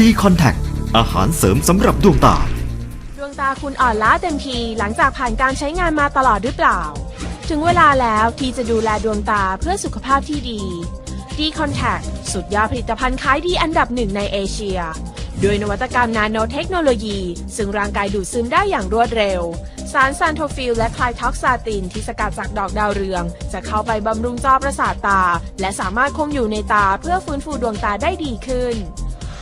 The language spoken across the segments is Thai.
ดีคอนแทคอาหารเสริมสำหรับดวงตา ดวงตาคุณอ่อนล้าเต็มทีหลังจากผ่านการใช้งานมาตลอดหรือเปล่า ถึงเวลาแล้วที่จะดูแลดวงตาเพื่อสุขภาพที่ดี d c o n t a c t สุดยอดผลิตภัณฑ์ขายดีอันดับหนึ่งในเอเชียด้วยนวัตกรรมนาโนเทคโนโลยี ซึ่งร่างกายดูดซึมได้อย่างรวดเร็ว สารซานโทฟิลและคลายท็อกซาตินที่สกัดจากดอกดาวเรือง จะเข้าไปบำรุงจอประสาทตา และสามารถคงอยู่ในตาเพื่อฟื้นฟูดวงตาได้ดีขึ้น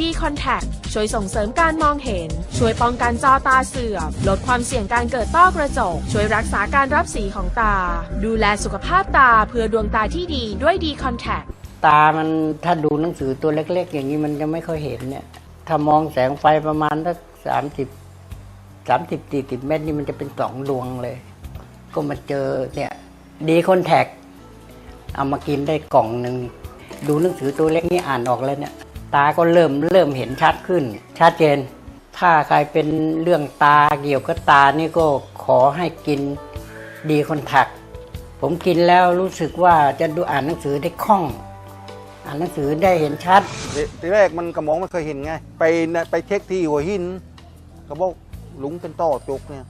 ดีคอนแทคช่วยส่งเสริมการมองเห็น ช่วยป้องกันจอตาเสื่อม ลดความเสี่ยงการเกิดต้อกระจก ช่วยรักษาการรับสีของตา ดูแลสุขภาพตาเพื่อดวงตาที่ดีด้วยดีคอนแทคตามันถ้าดูหนังสือตัวเล็ก ๆ อย่างนี้มันจะไม่ค่อยเห็นเนี่ย ถ้ามองแสงไฟประมาณสักสามสิบสามสิบสี่สิบเมตรนี่มันจะเป็นสองดวงเลย ก็มาเจอเนี่ยดีคอนแทคเอามากินได้กล่องหนึ่ง ดูหนังสือตัวเล็กนี่อ่านออกแล้วเนี่ย ตาก็เริ่มเริ่มเห็นชัดขึ้น ชัดเจน ถ้าใครเป็นเรื่องตาเกี่ยวกับตานี่ก็ขอให้กินดีคอนแทคผมกินแล้วรู้สึกว่าจะดูอ่านหนังสือได้คล่อง อ่านหนังสือได้เห็นชัด ทีแรกมันกระมองไม่เคยเห็นไง ไปไปเช็คที่หัวหินเขาบอกหลุงเป็นต้อจุกเนี่ย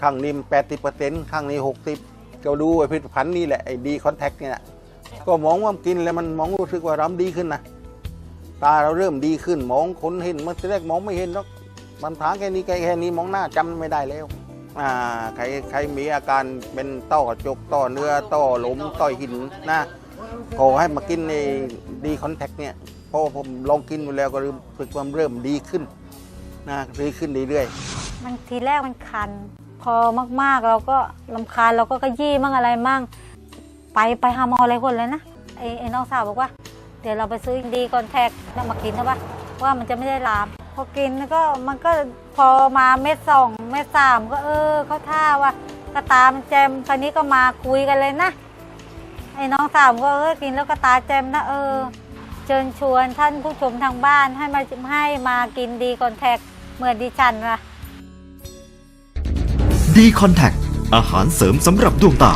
ข้างนี้แปดสิบเปอร์เซ็นต์ข้างนี้หกสิบก็ดูไอ้ผลิตภัณฑ์นี่แหละไอ้ดีคอนแทคเนี่ยก็มองว่ากินแล้วมันมองรู้สึกว่าเราดีขึ้นนะ ตาเราเริ่มดีขึ้นมองคนเห็นมันแรกมองไม่เห็นหรอกมันถางแค่นี้แค่นี้มองหน้าจำไม่ได้แล้วอ่าใครใครมีอาการเป็นต้อกระจกต้อเนื้อต้อหลมต้อหินนะขอให้มากินในดีคอนแทคเนี่ยพราะว่าผมลองกินมาแล้วก็รู้สึกคว่าเริ่มดีขึ้นนะดีขึ้นเรื่อยๆมันทีแรกมันคัน พอมากๆเราก็ลำคาญเราก็กระยี่มั่งอะไรมั่งไปไปหาหมออะไรคนเลยนะไอ้ไอ้น้องสาวบอกว่า เดี๋ยวเราไปซื้อดีคอนแทคแล้วมากินนะว่าว่ามันจะไม่ได้ลาม พอกินแล้วก็มันก็พอมาเม็ดสองเม็ดสามก็เออเขาท่าว่ากระตามแจมคราวนี้ก็มาคุยกันเลยนะไอ้น้องสาวก็เออกินแล้วกระตาแจมนะเออเชิญชวนท่านผู้ชมทางบ้านให้มาให้มากินดีคอนแทคเหมือนดิฉันนะดีคอนแทคอาหารเสริมสำหรับดวงตา